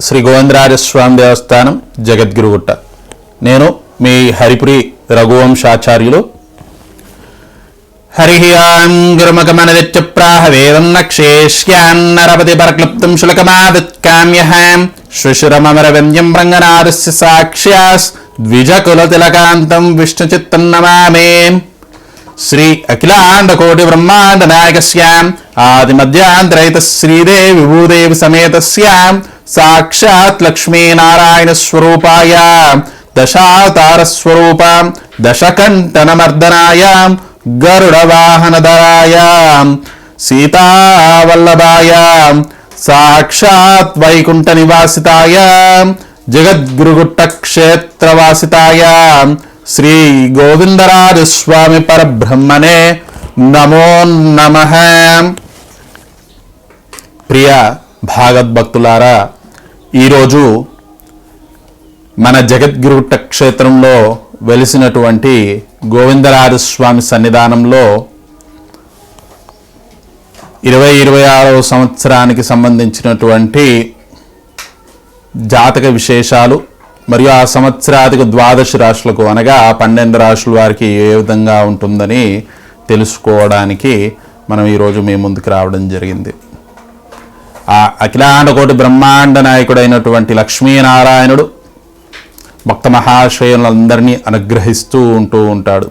శ్రీ గోవిందరాజస్వామి దేవస్థానం జగద్గురుగుట్ట. నేను మీ హరిపురి రఘువంశాచార్యులు. హరి ఆం గురుమకమనదిత్యప్రాహ వేదం నక్షేష్యాన్నరపతి పరక్లుప్తం శులకమాదిత్కామ్యహాం. శ్రుశురమరవ్యంజం రంగనాథస్య సాక్ష్యాస్. ద్విజకులతిలకాంతం విష్ణుచిత్తం నమామే. శ్రీ అఖిలాండ కోటి బ్రహ్మాండ నాయకస్యాం ఆది మధ్యాంతరైత శ్రీదేవి విభూదేవి సమేతస్యాం సాక్షాత్ లక్ష్మీనారాయణ స్వరూపాయ దశావతార స్వరూపాం దశకంఠనమర్దనాయ గరుడ వాహనధరాయ సీతావల్లభాయ సాక్షాత్ వైకుంఠ నివాసితాయ జగద్గురుగుట్ట క్షేత్రవాసితాయ శ్రీ గోవిందరాజస్వామి పరబ్రహ్మనే నమో నమ. ప్రియ భాగవద్భక్తులారా ఈరోజు మన జగద్గురుట్ట క్షేత్రంలో వెలిసినటువంటి గోవిందరాజస్వామి సన్నిధానంలో ఇరవై ఇరవై ఆరవ సంవత్సరానికి సంబంధించినటువంటి జాతక విశేషాలు మరియు ఆ సంవత్సరాధిక ద్వాదశ రాశులకు అనగా పన్నెండు రాశుల వారికి ఏ విధంగా ఉంటుందని తెలుసుకోవడానికి మనం ఈరోజు మీ ముందుకు రావడం జరిగింది. ఆ అఖిలాండకోటి బ్రహ్మాండ నాయకుడైనటువంటి లక్ష్మీనారాయణుడు భక్త మహాశ్రయులందరినీ అనుగ్రహిస్తూ ఉంటూ ఉంటాడు.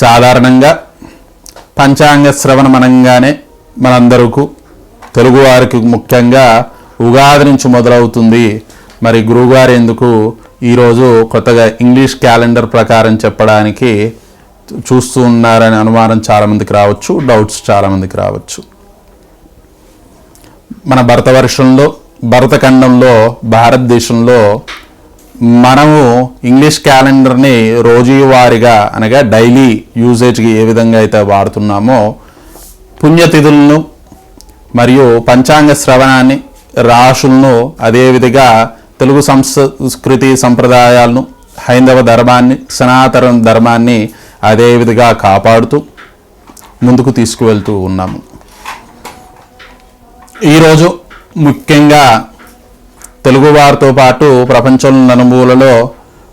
సాధారణంగా పంచాంగ శ్రవణం అనగానే మనందరకు తెలుగువారికి ముఖ్యంగా ఉగాది నుంచి మొదలవుతుంది మరి గురువుగారు ఎందుకు ఈరోజు కొత్తగా ఇంగ్లీష్ క్యాలెండర్ ప్రకారం చెప్పడానికి చూస్తూ ఉన్నారనే అనుమానం చాలామందికి రావచ్చు డౌట్స్ చాలామందికి రావచ్చు. మన భరత వర్షంలో భరతఖండంలో భారతదేశంలో మనము ఇంగ్లీష్ క్యాలెండర్ని రోజువారీగా అనగా డైలీ యూజేజ్కి ఏ విధంగా అయితే వాడుతున్నామో పుణ్యతిథులను మరియు పంచాంగ శ్రవణాన్ని రాశులను అదేవిధంగా తెలుగు సంస్కృతి సంప్రదాయాలను హైందవ ధర్మాన్ని సనాతన ధర్మాన్ని అదేవిధంగా కాపాడుతూ ముందుకు తీసుకువెళ్తూ ఉన్నాము. ఈరోజు ముఖ్యంగా తెలుగువారితో పాటు ప్రపంచం నలుమూలలో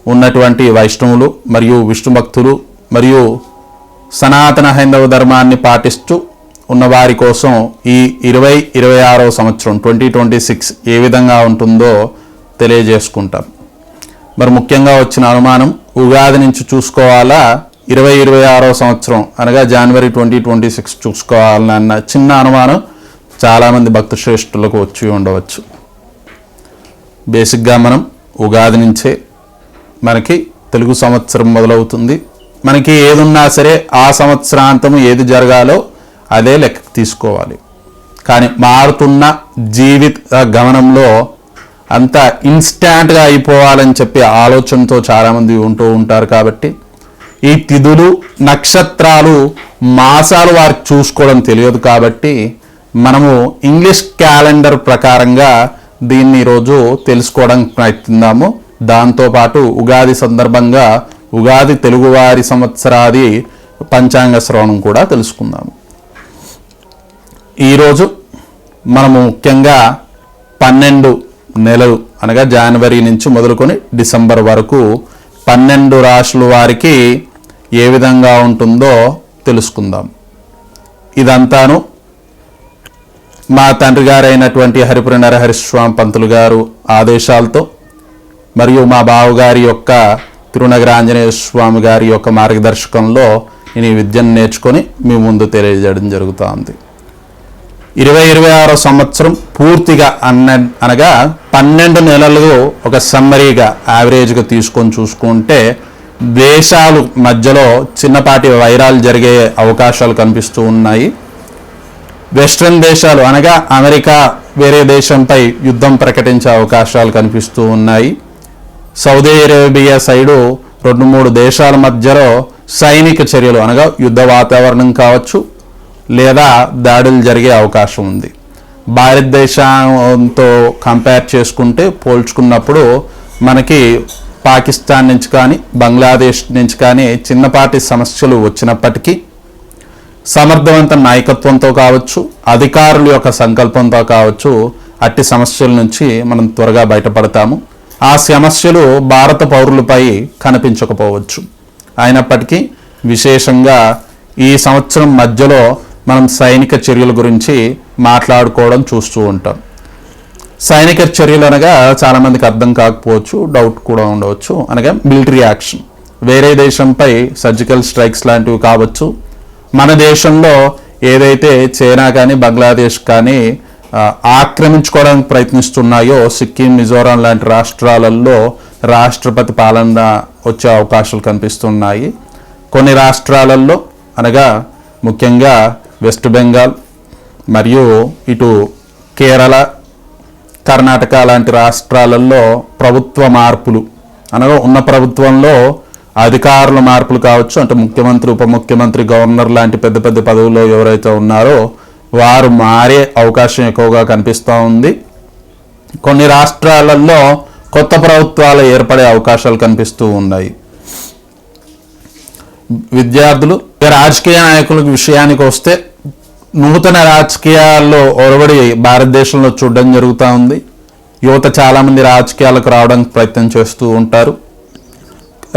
ఉన్నటువంటి వైష్ణవులు మరియు విష్ణు భక్తులు మరియు సనాతన హైందవ ధర్మాన్ని పాటిస్తూ ఉన్నవారి కోసం ఈ ఇరవై ఇరవై ఆరో సంవత్సరం ట్వంటీ ట్వంటీ సిక్స్ ఏ విధంగా ఉంటుందో తెలియజేసుకుంటాం. మరి ముఖ్యంగా వచ్చిన అనుమానం ఉగాది నుంచి చూసుకోవాలా? ఇరవై ఇరవై ఆరో సంవత్సరం అనగా జనవరి ట్వంటీ ట్వంటీ సిక్స్ చూసుకోవాలన్న చిన్న అనుమానం చాలామంది భక్త శ్రేష్ఠులకు వచ్చి ఉండవచ్చు. బేసిక్గా మనం ఉగాది నుంచే మనకి తెలుగు సంవత్సరం మొదలవుతుంది. మనకి ఏదున్నా సరే ఆ సంవత్సరాంతం ఏది జరగాలో అదే లెక్క తీసుకోవాలి. కానీ మారుతున్న జీవిత గమనంలో అంత ఇన్స్టాంట్గా అయిపోవాలని చెప్పి ఆలోచనతో చాలామంది ఉంటూ ఉంటారు కాబట్టి ఈ తిథులు నక్షత్రాలు మాసాలు వారికి చూసుకోవడం తెలియదు కాబట్టి మనము ఇంగ్లీష్ క్యాలెండర్ ప్రకారంగా దీన్ని ఈరోజు తెలుసుకోవడానికి ప్రయత్నిద్దాము. దాంతోపాటు ఉగాది సందర్భంగా ఉగాది తెలుగువారి సంవత్సరాది పంచాంగ శ్రవణం కూడా తెలుసుకుందాము. ఈరోజు మనము ముఖ్యంగా పన్నెండు నెలలు అనగా జనవరి నుంచి మొదలుకొని డిసెంబర్ వరకు పన్నెండు రాశుల వారికి ఏ విధంగా ఉంటుందో తెలుసుకుందాం. ఇదంతాను మా తండ్రి గారైనటువంటి హరిపురి నరహరిస్వామి పంతులు గారు ఆదేశాలతో మరియు మా బావగారి యొక్క తిరునగర ఆంజనేయ స్వామి గారి యొక్క మార్గదర్శకంలో నేను ఈ విద్యను నేర్చుకొని మీ ముందు తెలియజేయడం జరుగుతోంది. ఇరవై ఇరవై ఆరో సంవత్సరం పూర్తిగా అన్న అనగా పన్నెండు నెలలు ఒక సమ్మరీగా యావరేజ్గా తీసుకొని చూసుకుంటే దేశాలు మధ్యలో చిన్నపాటి వైరాలు జరిగే అవకాశాలు కనిపిస్తూ ఉన్నాయి. వెస్ట్రన్ దేశాలు అనగా అమెరికా వేరే దేశంపై యుద్ధం ప్రకటించే అవకాశాలు కనిపిస్తూ ఉన్నాయి. సౌదీ అరేబియా సైడు రెండు మూడు దేశాల మధ్యలో సైనిక చర్యలు అనగా యుద్ధ వాతావరణం కావచ్చు లేదా దాడులు జరిగే అవకాశం ఉంది. భారతదేశంతో కంపేర్ చేసుకుంటే పోల్చుకున్నప్పుడు మనకి పాకిస్తాన్ నుంచి కానీ బంగ్లాదేశ్ నుంచి కానీ చిన్నపాటి సమస్యలు వచ్చినప్పటికీ సమర్థవంత నాయకత్వంతో కావచ్చు అధికారుల యొక్క సంకల్పంతో కావచ్చు అట్టి సమస్యల నుంచి మనం త్వరగా బయటపడతాము. ఆ సమస్యలు భారత పౌరులపై కనిపించకపోవచ్చు. అయినప్పటికీ విశేషంగా ఈ సంవత్సరం మధ్యలో మనం సైనిక చర్యల గురించి మాట్లాడుకోవడం చూస్తూ ఉంటాం. సైనిక చర్యలు అనగా చాలామందికి అర్థం కాకపోవచ్చు డౌట్ కూడా ఉండవచ్చు. అనగా మిలిటరీ యాక్షన్ వేరే దేశంపై సర్జికల్ స్ట్రైక్స్ లాంటివి కావచ్చు. మన దేశంలో ఏదైతే చైనా కానీ బంగ్లాదేశ్ కానీ ఆక్రమించుకోవడానికి ప్రయత్నిస్తున్నాయో సిక్కిం మిజోరాం లాంటి రాష్ట్రాలలో రాష్ట్రపతి పాలన వచ్చే అవకాశాలు కనిపిస్తున్నాయి. కొన్ని రాష్ట్రాలలో అనగా ముఖ్యంగా వెస్ట్ బెంగాల్ మరియు ఇటు కేరళ కర్ణాటక లాంటి రాష్ట్రాలలో ప్రభుత్వ మార్పులు. అనగా ఉన్న ప్రభుత్వంలో అధికారుల మార్పులు కావచ్చు అంటే ముఖ్యమంత్రి ఉప ముఖ్యమంత్రి గవర్నర్ లాంటి పెద్ద పెద్ద పదవుల్లో ఎవరైతే ఉన్నారో వారు మారే అవకాశం ఎక్కువగా కనిపిస్తూ ఉంది. కొన్ని రాష్ట్రాలలో కొత్త ప్రభుత్వాలు ఏర్పడే అవకాశాలు కనిపిస్తూ ఉన్నాయి. విద్యార్థులు రాజకీయ నాయకుల విషయానికి వస్తే నూతన రాజకీయాల్లో ఒరవడి భారతదేశంలో చూడడం జరుగుతూ ఉంది. యువత చాలామంది రాజకీయాలకు రావడానికి ప్రయత్నం చేస్తూ ఉంటారు.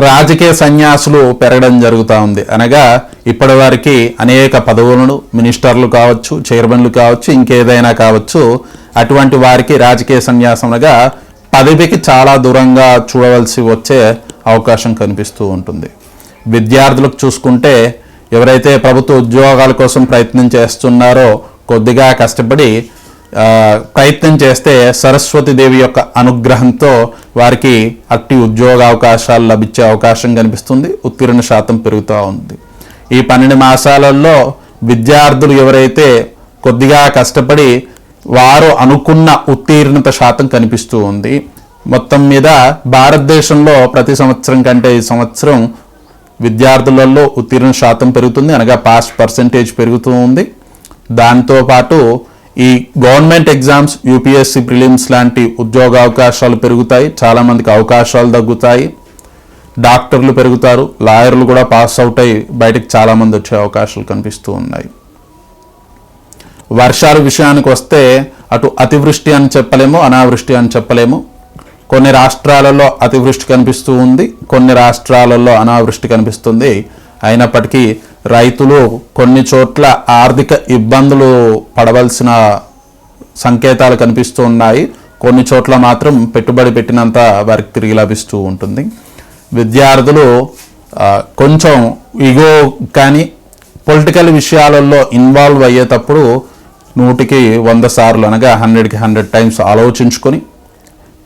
రాజకీయ సన్యాసులు పెరగడం జరుగుతూ ఉంది. అనగా ఇప్పటి వారికి అనేక పదవులను మినిస్టర్లు కావచ్చు చైర్మన్లు కావచ్చు ఇంకేదైనా కావచ్చు అటువంటి వారికి రాజకీయ సన్యాసంగా పదవికి చాలా దూరంగా చూడవలసి వచ్చే అవకాశం కనిపిస్తూ ఉంటుంది. విద్యార్థులకు చూసుకుంటే ఎవరైతే ప్రభుత్వ ఉద్యోగాల కోసం ప్రయత్నం చేస్తున్నారో కొద్దిగా కష్టపడి ప్రయత్నం చేస్తే సరస్వతి దేవి యొక్క అనుగ్రహంతో వారికి అట్టి ఉద్యోగ అవకాశాలు లభించే అవకాశం కనిపిస్తుంది. ఉత్తీర్ణ శాతం పెరుగుతూ ఉంది. ఈ పన్నెండు మాసాలలో విద్యార్థులు ఎవరైతే కొద్దిగా కష్టపడి వారు అనుకున్న ఉత్తీర్ణత శాతం కనిపిస్తూ ఉంది. మొత్తం మీద భారతదేశంలో ప్రతి సంవత్సరం కంటే ఈ సంవత్సరం విద్యార్థులలో ఉత్తీర్ణ శాతం పెరుగుతుంది అనగా పాస్ పర్సంటేజ్ పెరుగుతూ ఉంది. దాంతోపాటు ఈ గవర్నమెంట్ ఎగ్జామ్స్ యూపీఎస్సీ ప్రిలిమ్స్ లాంటి ఉద్యోగ అవకాశాలు పెరుగుతాయి చాలామందికి అవకాశాలు తగ్గుతాయి. డాక్టర్లు పెరుగుతారు లాయర్లు కూడా పాస్ అవుట్ అయ్యి బయటకు చాలామంది వచ్చే అవకాశాలు కనిపిస్తూ ఉన్నాయి. వర్షాల విషయానికి వస్తే అటు అతివృష్టి అని చెప్పలేము అనావృష్టి అని చెప్పలేము. కొన్ని రాష్ట్రాలలో అతివృష్టి కనిపిస్తూ ఉంది కొన్ని రాష్ట్రాలలో అనావృష్టి కనిపిస్తుంది. అయినప్పటికీ రైతులు కొన్ని చోట్ల ఆర్థిక ఇబ్బందులు పడవలసిన సంకేతాలు కనిపిస్తూ ఉన్నాయి. కొన్ని చోట్ల మాత్రం పెట్టుబడి పెట్టినంత వారికి తిరిగి లభిస్తూ ఉంటుంది. విద్యార్థులు కొంచెం ఇగో కానీ పొలిటికల్ విషయాలలో ఇన్వాల్వ్ అయ్యేటప్పుడు నూటికి వంద సార్లు అనగా హండ్రెడ్కి హండ్రెడ్ టైమ్స్ ఆలోచించుకొని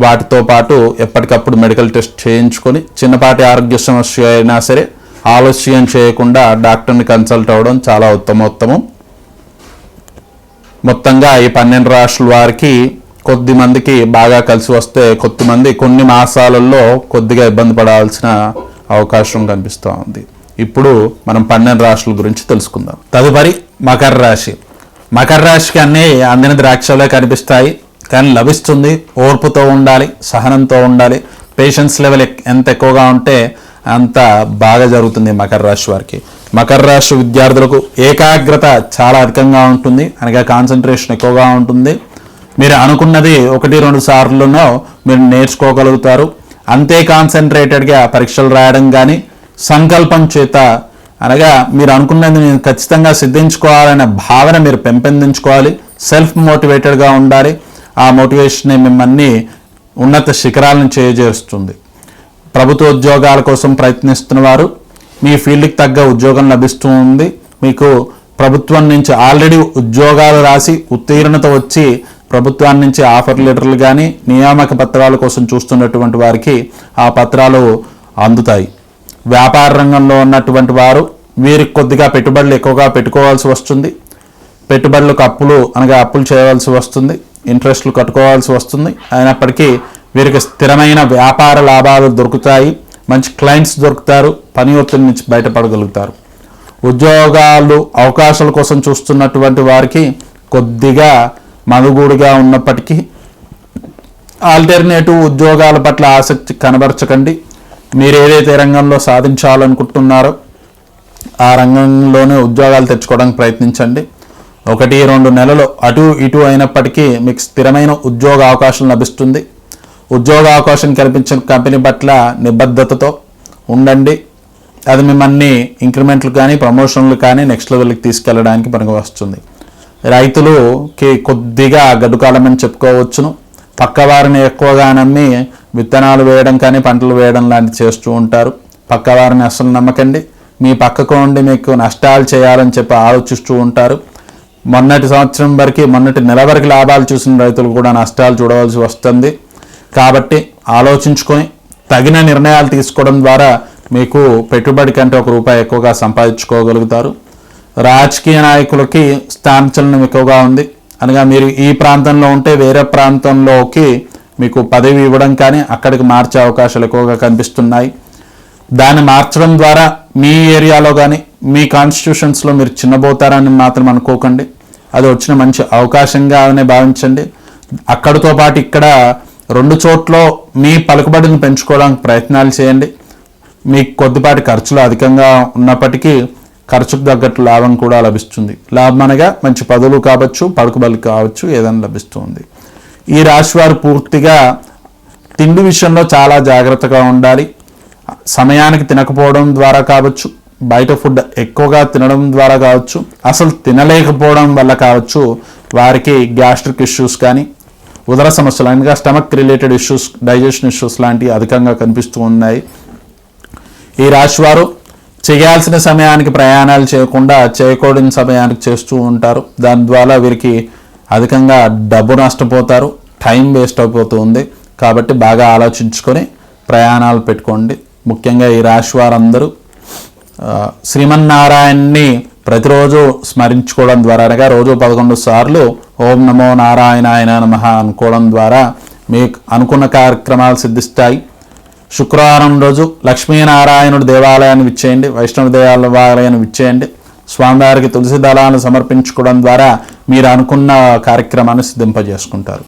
వాటితో పాటు ఎప్పటికప్పుడు మెడికల్ టెస్ట్ చేయించుకొని చిన్నపాటి ఆరోగ్య సమస్య అయినా సరే ఆలస్యం చేయకుండా డాక్టర్ని కన్సల్ట్ అవ్వడం చాలా ఉత్తమోత్తమం. మొత్తంగా ఈ పన్నెండు రాష్ట్రాల వారికి కొద్ది మందికి బాగా కలిసి వస్తే కొద్దిమంది కొన్ని మాసాలలో కొద్దిగా ఇబ్బంది పడాల్సిన అవకాశం కనిపిస్తూ ఉంది. ఇప్పుడు మనం పన్నెండు రాశుల గురించి తెలుసుకుందాం. తదుపరి మకర రాశి. మకర రాశికి అన్నీ అందిన ద్రాక్షలే కనిపిస్తాయి. కానీ లభిస్తుంది ఓర్పుతో ఉండాలి సహనంతో ఉండాలి. పేషెన్స్ లెవెల్ ఎంత ఎక్కువగా ఉంటే అంత బాగా జరుగుతుంది మకర రాశి వారికి. మకర రాశి విద్యార్థులకు ఏకాగ్రత చాలా అధికంగా ఉంటుంది అనగా కాన్సన్ట్రేషన్ ఎక్కువగా ఉంటుంది. మీరు అనుకున్నది ఒకటి రెండు సార్లునో మీరు నేర్చుకోగలుగుతారు. అంతే కాన్సన్ట్రేటెడ్గా పరీక్షలు రాయడం కానీ సంకల్పం చేత అనగా మీరు అనుకున్నది నేను ఖచ్చితంగా సిద్ధించుకోవాలనే భావన మీరు పెంపొందించుకోవాలి. సెల్ఫ్ మోటివేటెడ్గా ఉండాలి. ఆ మోటివేషనే మిమ్మల్ని ఉన్నత శిఖరాలను చేయజేస్తుంది ప్రభుత్వ ఉద్యోగాల కోసం ప్రయత్నిస్తున్న వారు మీ ఫీల్డ్కి తగ్గ ఉద్యోగం లభిస్తూ ఉంది. మీకు ప్రభుత్వం నుంచి ఆల్రెడీ ఉద్యోగాలు రాసి ఉత్తీర్ణత వచ్చి ప్రభుత్వాన్ని నుంచి ఆఫర్ లెటర్లు కానీ నియామక పత్రాల కోసం చూస్తున్నటువంటి వారికి ఆ పత్రాలు అందుతాయి. వ్యాపార రంగంలో ఉన్నటువంటి వారు వీరికి కొద్దిగా పెట్టుబడులు ఎక్కువగా పెట్టుకోవాల్సి వస్తుంది. పెట్టుబడులకు అప్పులు అనగా అప్పులు చేయవలసి వస్తుంది. ఇంట్రెస్ట్లు కట్టుకోవాల్సి వస్తుంది. అయినప్పటికీ వీరికి స్థిరమైన వ్యాపార లాభాలు దొరుకుతాయి. మంచి క్లయింట్స్ దొరుకుతారు. పని ఒత్తిడి నుంచి బయటపడగలుగుతారు. ఉద్యోగాలు అవకాశాల కోసం చూస్తున్నటువంటి వారికి కొద్దిగా మనుగూడుగా ఉన్నప్పటికీ ఆల్టర్నేటివ్ ఉద్యోగాల పట్ల ఆసక్తి కనబరచకండి. మీరు ఏదైతే రంగంలో సాధించాలనుకుంటున్నారో ఆ రంగంలోనే ఉద్యోగాలు తెచ్చుకోవడానికి ప్రయత్నించండి. ఒకటి రెండు నెలలు అటు ఇటు అయినప్పటికీ మీకు స్థిరమైన ఉద్యోగ అవకాశం లభిస్తుంది. ఉద్యోగ అవకాశం కల్పించిన కంపెనీ పట్ల నిబద్ధతతో ఉండండి. అది మిమ్మల్ని ఇంక్రిమెంట్లు కానీ ప్రమోషన్లు కానీ నెక్స్ట్ లెవెల్కి తీసుకెళ్ళడానికి పనికి వస్తుంది రైతులుకి కొద్దిగా గడ్డుకాలమని చెప్పుకోవచ్చును. పక్కవారిని ఎక్కువగా నమ్మి విత్తనాలు వేయడం కానీ పంటలు వేయడం లాంటివి చేస్తూ ఉంటారు. పక్కవారిని అసలు నమ్మకండి. మీ పక్కకు ఉండి మీకు నష్టాలు చేయాలని చెప్పి ఆలోచిస్తూ ఉంటారు. మొన్నటి సంవత్సరం వరకు మొన్నటి నెల వరకు లాభాలు చూసిన రైతులు కూడా నష్టాలు చూడవలసి వస్తుంది. కాబట్టి ఆలోచించుకొని తగిన నిర్ణయాలు తీసుకోవడం ద్వారా మీకు పెట్టుబడి కంటే ఒక రూపాయి ఎక్కువగా సంపాదించుకోగలుగుతారు. రాజకీయ నాయకులకి స్థానచలనం ఎక్కువగా ఉంది. అనగా మీరు ఈ ప్రాంతంలో ఉంటే వేరే ప్రాంతంలోకి మీకు పదవి ఇవ్వడం కానీ అక్కడికి మార్చే అవకాశాలు ఎక్కువగా కనిపిస్తున్నాయి. దాన్ని మార్చడం ద్వారా మీ ఏరియాలో కానీ మీ కాన్స్టిట్యూషన్స్లో మీరు చిన్నబోతారని మాత్రం అనుకోకండి. అది వచ్చిన మంచి అవకాశంగానే భావించండి. అక్కడితో పాటు ఇక్కడ రెండు చోట్ల మీ పలుకుబడిని పెంచుకోవడానికి ప్రయత్నాలు చేయండి. మీకు కొద్దిపాటి ఖర్చులు అధికంగా ఉన్నప్పటికీ ఖర్చుకు తగ్గట్టు లాభం కూడా లభిస్తుంది. లాభం అనగా మంచి పదవులు కావచ్చు పలుకుబడి కావచ్చు ఏదైనా లభిస్తుంది ఈ రాశి వారు పూర్తిగా తిండి విషయంలో చాలా జాగ్రత్తగా ఉండాలి. సమయానికి తినకపోవడం ద్వారా కావచ్చు బయట ఫుడ్ ఎక్కువగా తినడం ద్వారా కావచ్చు అసలు తినలేకపోవడం వల్ల కావచ్చు వారికి గ్యాస్ట్రిక్ ఇష్యూస్ కానీ ఉదర సమస్యలు అనగా stomach related issues digestion issues లాంటివి అధికంగా కనిపిస్తూ ఉన్నాయి. ఈ రాశి వారు చేయాల్సిన సమయానికి ప్రయాణాలు చేయకుండా చేయకూడని సమయానికి చేస్తూ ఉంటారు. దాని ద్వారా వీరికి అధికంగా డబ్బు నష్టపోతారు టైం వేస్ట్ అయిపోతుంది. కాబట్టి బాగా ఆలోచించుకొని ప్రయాణాలు పెట్టుకోండి. ముఖ్యంగా ఈ రాశి వారందరూ శ్రీమన్నారాయణ్ణి ప్రతిరోజు స్మరించుకోవడం ద్వారా అనగా రోజు పదకొండు సార్లు ఓం నమో నారాయణాయన నమ అనుకోవడం ద్వారా మీకు అనుకున్న కార్యక్రమాలు సిద్ధిస్తాయి. శుక్రవారం రోజు లక్ష్మీనారాయణుడు దేవాలయాన్ని విచ్చేయండి వైష్ణవ దేవాలయాన్ని విచ్చేయండి స్వామివారికి తులసి దళాలను సమర్పించుకోవడం ద్వారా మీరు అనుకున్న కార్యక్రమాన్ని సిద్ధింపజేసుకుంటారు.